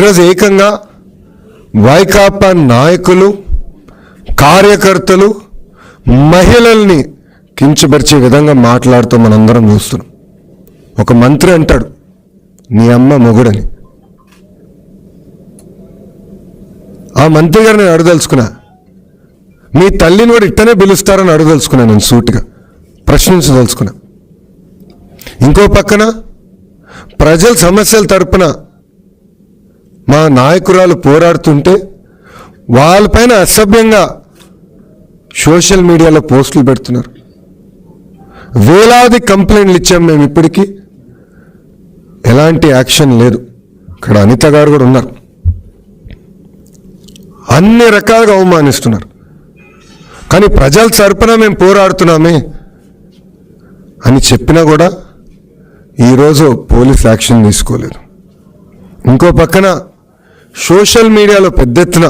ఈరోజు ఏకంగా వైకాపా నాయకులు కార్యకర్తలు మహిళల్ని కించపరిచే విధంగా మాట్లాడుతూ మనందరం చూస్తున్నాం. ఒక మంత్రి అంటాడు నీ అమ్మ మొగుడని. ఆ మంత్రి గారు నేను అడదలుచుకున్నా మీ తల్లిని కూడా ఇట్టనే పిలుస్తారని అడదలుచుకున్నా నేను సూటిగా ప్రశ్నించదలుచుకున్నా. ఇంకో పక్కన ప్రజల సమస్యల తరపున మా నాయకురాలు పోరాడుతుంటే వాళ్ళపైన అసభ్యంగా సోషల్ మీడియాలో పోస్టులు పెడుతున్నారు. వేలాది కంప్లైంట్లు ఇచ్చాం మేము ఇప్పటికీ. ఎలాంటి యాక్షన్ లేదు. ఇక్కడ అనిత గారు కూడా ఉన్నారు. అన్ని రకాలుగా అవమానిస్తున్నారు. కానీ ప్రజల తరపున మేము పోరాడుతున్నామే అని చెప్పినా కూడా ఈరోజు పోలీస్ యాక్షన్ తీసుకోలేదు. ఇంకో పక్కన సోషల్ మీడియాలో పెద్ద ఎత్తున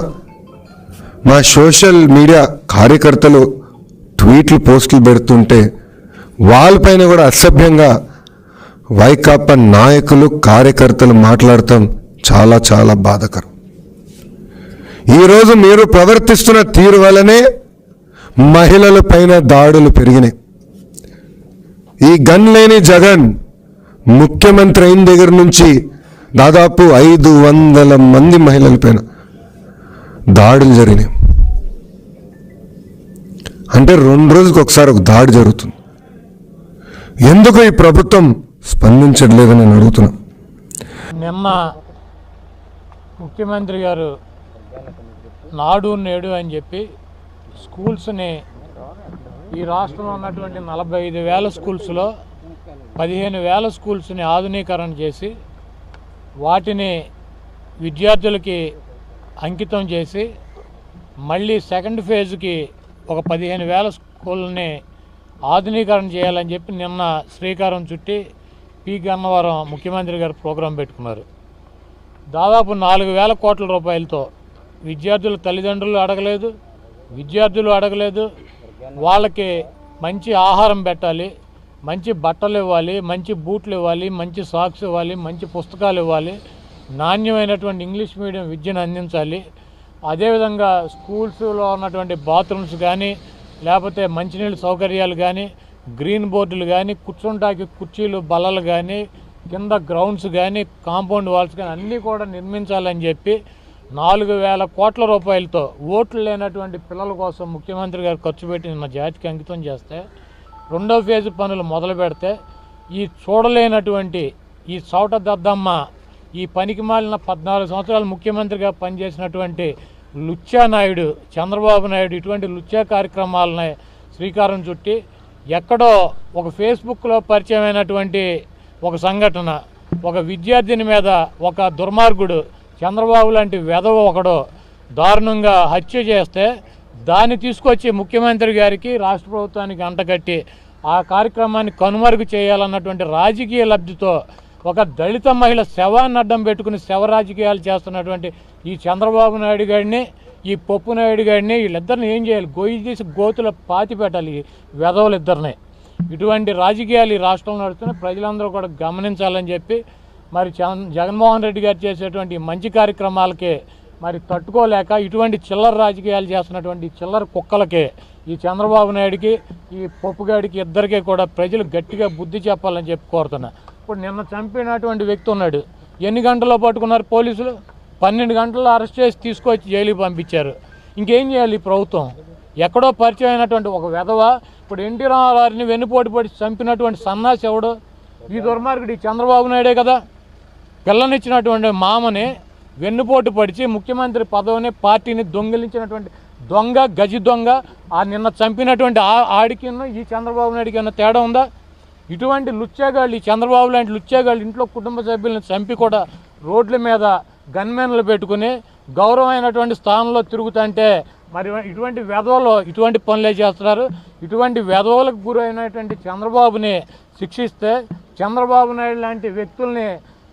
మా సోషల్ మీడియా కార్యకర్తలు ట్వీట్లు పోస్టులు పెడుతుంటే వాళ్ళపైన కూడా అసభ్యంగా వైకాపా నాయకులు కార్యకర్తలు మాట్లాడటం చాలా చాలా బాధకరం. ఈరోజు మీరు ప్రవర్తిస్తున్న తీరు వలనే మహిళల పైన దాడులు పెరిగినాయి. ఈ గన్ లేని జగన్ ముఖ్యమంత్రి అయిన దగ్గర నుంచి దాదాపు ఐదు వందల మంది మహిళల పైన దాడులు జరిగినాయి. అంటే రెండు రోజులకు ఒకసారి ఒక దాడి జరుగుతుంది. ఎందుకు ఈ ప్రభుత్వం స్పందించట్లేదని నేను అడుగుతున్నా. నిన్న ముఖ్యమంత్రి గారు నాడు నేడు అని చెప్పి స్కూల్స్ని ఈ రాష్ట్రంలో ఉన్నటువంటి నలభై ఐదు వేల స్కూల్స్లో పదిహేను వేల స్కూల్స్ని ఆధునీకరణ చేసి వాటిని విద్యార్థులకి అంకితం చేసి మళ్ళీ సెకండ్ ఫేజ్కి ఒక పదిహేను వేల స్కూల్ని ఆధునీకరణ చేయాలని చెప్పి నిన్న శ్రీకారం చుట్టి పి. గన్నవరం ముఖ్యమంత్రి గారు ప్రోగ్రాం పెట్టుకున్నారు. దాదాపు నాలుగు వేల కోట్ల రూపాయలతో విద్యార్థుల తల్లిదండ్రులు అడగలేదు విద్యార్థులు అడగలేదు వాళ్ళకి మంచి ఆహారం పెట్టాలి మంచి బట్టలు ఇవ్వాలి మంచి బూట్లు ఇవ్వాలి మంచి సాక్స్ ఇవ్వాలి మంచి పుస్తకాలు ఇవ్వాలి నాణ్యమైనటువంటి ఇంగ్లీష్ మీడియం విద్యను అందించాలి. అదేవిధంగా స్కూల్స్లో ఉన్నటువంటి బాత్రూమ్స్ కానీ లేకపోతే మంచినీళ్ళ సౌకర్యాలు కానీ గ్రీన్ బోర్డులు కానీ కూర్చుంటాకి కుర్చీలు బల్లలు కానీ కింద గ్రౌండ్స్ కానీ కాంపౌండ్ వాల్స్ కానీ అన్నీ కూడా నిర్మించాలని చెప్పి నాలుగు వేల కోట్ల రూపాయలతో ఓట్లు లేనటువంటి పిల్లల కోసం ముఖ్యమంత్రి గారు ఖర్చు పెట్టి నిన్న జాతికి అంకితం చేస్తే రెండో ఫేజ్ పనులు మొదలు పెడితే ఈ చూడలేనటువంటి ఈ చౌట దద్దమ్మ ఈ పనికి మాలిన పద్నాలుగు సంవత్సరాలు ముఖ్యమంత్రిగా పనిచేసినటువంటి లుచ్చా నాయుడు చంద్రబాబు నాయుడు ఇటువంటి లుచ్చా కార్యక్రమాలని శ్రీకారం చుట్టి ఎక్కడో ఒక ఫేస్బుక్లో పరిచయమైనటువంటి ఒక సంఘటన ఒక విద్యార్థిని మీద ఒక దుర్మార్గుడు చంద్రబాబు లాంటి వెధవ ఒకడు దారుణంగా హత్య చేస్తే దాన్ని తీసుకొచ్చి ముఖ్యమంత్రి గారికి రాష్ట్ర ప్రభుత్వానికి అంటగట్టి ఆ కార్యక్రమాన్ని కనుమరుగు చేయాలన్నటువంటి రాజకీయ లబ్ధితో ఒక దళిత మహిళ శవాన్ని అడ్డం పెట్టుకుని శవ రాజకీయాలు చేస్తున్నటువంటి ఈ చంద్రబాబు నాయుడు గారిని ఈ పప్పు నాయుడు గారిని వీళ్ళిద్దరిని ఏం చేయాలి? గొయ్యి తీసి గోతులు పాతి పెట్టాలి ఈ వెధవలిద్దరిని ఇటువంటి రాజకీయాలు ఈ రాష్ట్రంలో నడుస్తున్న ప్రజలందరూ కూడా గమనించాలని చెప్పి మరి జగన్మోహన్ రెడ్డి గారు చేసేటువంటి మంచి కార్యక్రమాలకే మరి తట్టుకోలేక ఇటువంటి చిల్లర రాజకీయాలు చేస్తున్నటువంటి చిల్లర కుక్కలకే ఈ చంద్రబాబు నాయుడికి ఈ పప్పుగాడికి ఇద్దరికీ కూడా ప్రజలు గట్టిగా బుద్ధి చెప్పాలని చెప్పి కోరుతున్నా. ఇప్పుడు నిన్న చంపినటువంటి వ్యక్తి ఉన్నాడు. ఎన్ని గంటల్లో పట్టుకున్నారు పోలీసులు? పన్నెండు గంటల్లో అరెస్ట్ చేసి తీసుకొచ్చి జైలుకి పంపించారు. ఇంకేం చేయాలి ఈ ప్రభుత్వం? ఎక్కడో పరిచయం అయినటువంటి ఒక వెధవ ఇప్పుడు ఎన్టీ రామారావుని వెన్నుపోటు పడి చంపినటువంటి సన్నాసి ఎవడు? ఈ దుర్మార్గుడు ఈ చంద్రబాబు నాయుడే కదా. పిల్లనిచ్చినటువంటి మామని వెన్నుపోటు పడిచి ముఖ్యమంత్రి పదవిని పార్టీని దొంగిలించినటువంటి దొంగ గజి దొంగ ఆ నిన్న చంపినటువంటి ఆ ఆడికి ఈ చంద్రబాబు నాయుడికి ఉన్న తేడా ఉందా? ఇటువంటి లుచ్చేగాళ్ళు ఈ చంద్రబాబు లాంటి లుచ్చేగాళ్ళు ఇంట్లో కుటుంబ సభ్యులను చంపి కూడా రోడ్ల మీద గన్మెన్లు పెట్టుకుని గౌరవమైనటువంటి స్థానంలో తిరుగుతుంటే మరి ఇటువంటి వెధవలు ఇటువంటి పనులే చేస్తున్నారు. ఇటువంటి వెధవలకు గురైనటువంటి చంద్రబాబుని శిక్షిస్తే చంద్రబాబు నాయుడు లాంటి వ్యక్తుల్ని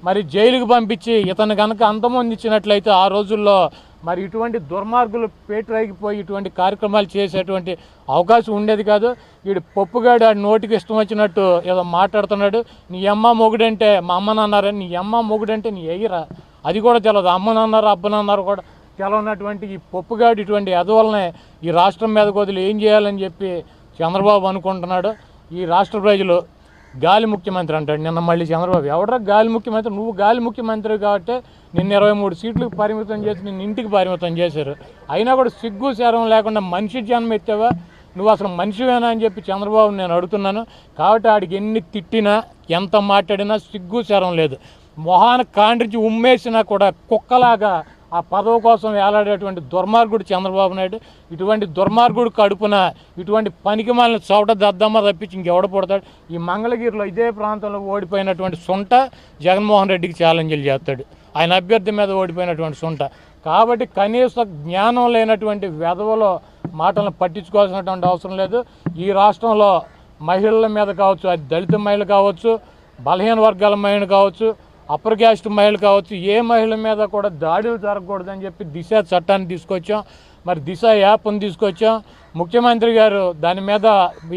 మరి జైలుకి పంపించి ఇతను కనుక అంతమొందించినట్లయితే ఆ రోజుల్లో మరి ఇటువంటి దుర్మార్గులు పేటరైగిపోయి ఇటువంటి కార్యక్రమాలు చేసేటువంటి అవకాశం ఉండేది కాదు. వీడు పప్పుగాడు ఆడి నోటికి ఇష్టం వచ్చినట్టు ఏదో మాట్లాడుతున్నాడు. నీ అమ్మ మొగుడంటే మా అమ్మ నాన్నారని నీ అమ్మ మొగుడంటే నీ ఎయ్యరా అది కూడా తెలియదు అబ్బ అబ్బనన్నారు కూడా తెలవనటువంటి ఈ పప్పుగాడు ఇటువంటి ఎదవలనే ఈ రాష్ట్రం మీద వదిలి ఏం చేయాలని చెప్పి చంద్రబాబు అనుకుంటున్నాడు. ఈ రాష్ట్ర ప్రజలు గాలి ముఖ్యమంత్రి అంటాడు. నిన్న మళ్ళీ చంద్రబాబు ఎవడరా గాలి ముఖ్యమంత్రి? నువ్వు గాలి ముఖ్యమంత్రి కాబట్టి నిన్న ఇరవై మూడు సీట్లకు పరిమితం చేసి నిన్న ఇంటికి పరిమితం చేశారు. అయినా కూడా సిగ్గు శరం లేకుండా మనిషి జన్మ ఎత్తావా? నువ్వు అసలు మనిషివేనా అని చెప్పి చంద్రబాబు నేను అడుగుతున్నాను. కాబట్టి ఆడికి ఎన్ని తిట్టినా ఎంత మాట్లాడినా సిగ్గు శరం లేదు. మొహాన కాండ్రించి ఉమ్మేసినా కూడా కుక్కలాగా ఆ పదవి కోసం వేలాడేటువంటి దుర్మార్గుడు చంద్రబాబు నాయుడు ఇటువంటి దుర్మార్గుడు కడుపున ఇటువంటి పనికి మనల్ని చోట దద్దమ్మ తప్పించి ఇంకెవడ పుడతాడు? ఈ మంగళగిరిలో ఇదే ప్రాంతంలో ఓడిపోయినటువంటి సొంట జగన్మోహన్ రెడ్డికి ఛాలెంజ్లు చేస్తాడు. ఆయన అభ్యర్థి మీద ఓడిపోయినటువంటి సొంట. కాబట్టి కనీస జ్ఞానం లేనటువంటి వెధవలో మాటలను పట్టించుకోవాల్సినటువంటి అవసరం లేదు. ఈ రాష్ట్రంలో మహిళల మీద కావచ్చు అది దళిత మహిళ కావచ్చు బలహీన వర్గాల మహిళ కావచ్చు అప్పర్ క్యాస్ట్ మహిళ కావచ్చు ఏ మహిళ మీద కూడా దాడులు జరగకూడదని చెప్పి దిశ చట్టాన్ని తీసుకొచ్చాం. మరి దిశ యాప్ని తీసుకొచ్చాం. ముఖ్యమంత్రి గారు దాని మీద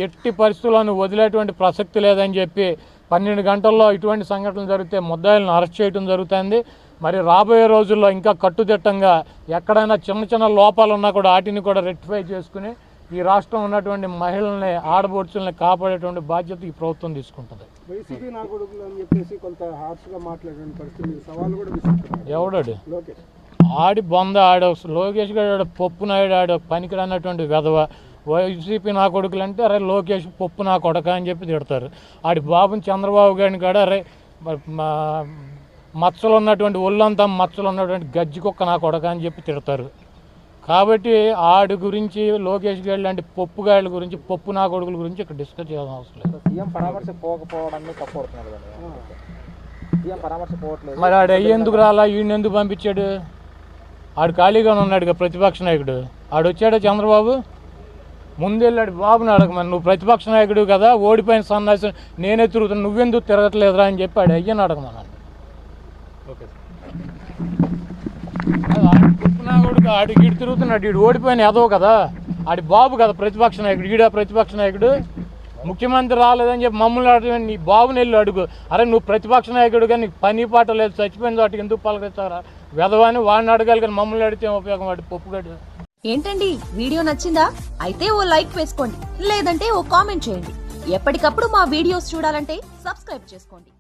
ఎట్టి పరిస్థితుల్లోనూ వదిలేటువంటి ప్రసక్తి లేదని చెప్పి పన్నెండు గంటల్లో ఇటువంటి సంఘటనలు జరిగితే ముద్దాయిలను అరెస్ట్ చేయడం జరుగుతుంది. మరి రాబోయే రోజుల్లో ఇంకా కట్టుదిట్టంగా ఎక్కడైనా చిన్న చిన్న లోపాలు ఉన్నా కూడా వాటిని కూడా రెక్టిఫై చేసుకుని ఈ రాష్ట్రం ఉన్నటువంటి మహిళల్ని ఆడబోడ్చుల్ని కాపాడేటువంటి బాధ్యత ఈ ప్రభుత్వం తీసుకుంటుంది. వైసీపీ నా కొడుకులు అని చెప్పేసి కొంత హార్ష్గా మాట్లాడిన పరిస్థితి సవాల్ కూడా విసురుతున్నారు. ఎవడాడు? లోకేష్. ఆడి బొంద ఆడ లోకేష్ గారు ఆడ పప్పు నాయుడు ఆడ పనికిరానటువంటి వెధవ. వైసీపీ నా కొడుకులు అంటే అరే లోకేష్ పప్పు నా కొడక అని చెప్పి తిడతారు. ఆడి బాబుని చంద్రబాబు గారిని కూడా అరే మచ్చలు ఉన్నటువంటి ఒళ్ళంతా మచ్చలు ఉన్నటువంటి గజ్జి కుక్క నా కొడక అని చెప్పి తిడతారు. కాబట్టి ఆడి గురించి లోకేష్ గారి లాంటి పప్పు గాయల గురించి పప్పు నా కొడుకుల గురించి ఇక్కడ డిస్కస్ చేయాల్సిన అవసరం లేదు. సీఎం పరామర్శ పోకపోవడాన్ని తప్పడుతున్నారు కదా. సీఎం పరామర్శ పోవట్లేదు. మరి ఆడు అయ్యేందుకు రాలా? ఈయన ఎందుకు పంపించాడు? ఆడు ఖాళీగానే ఉన్నాడు ప్రతిపక్ష నాయకుడు. ఆడు వచ్చాడా చంద్రబాబు? ముందెళ్ళాడు బాబుని అడగమని నువ్వు ప్రతిపక్ష నాయకుడు కదా ఓడిపోయిన సన్నాసి నేనే తిరుగుతున్నా నువ్వెందుకు తిరగట్లేదురా అని చెప్పి ఆడు అయ్యని అడగమన్నాడు. ఓకే కొడుకు ఆడికి తిరుగుతున్నాడు. ఈడు ఓడిపోయిన ఎదవు కదా. ఆడి బాబు కదా ప్రతిపక్ష నాయకుడు. ఈడ ప్రతిపక్ష నాయకుడు. ముఖ్యమంత్రి రాలేదని చెప్పి మమ్మల్ని అడిగి నీ బాబుని వెళ్ళి అడుగు. అరే నువ్వు ప్రతిపక్ష నాయకుడు కానీ నీకు పని పాట లేదు. చచ్చిపోయిన చోటికి ఎందుకు పలకరిస్తారా వెదవాని వాడిని అడగాలి కానీ మమ్మల్ని అడిగితే ఉపయోగం? వాడి పప్పుగడ్డు ఏంటండి? వీడియో నచ్చిందా? అయితే ఓ లైక్ వేసుకోండి. లేదంటే ఓ కామెంట్ చేయండి. ఎప్పటికప్పుడు మా వీడియోస్ చూడాలంటే సబ్స్క్రైబ్ చేసుకోండి.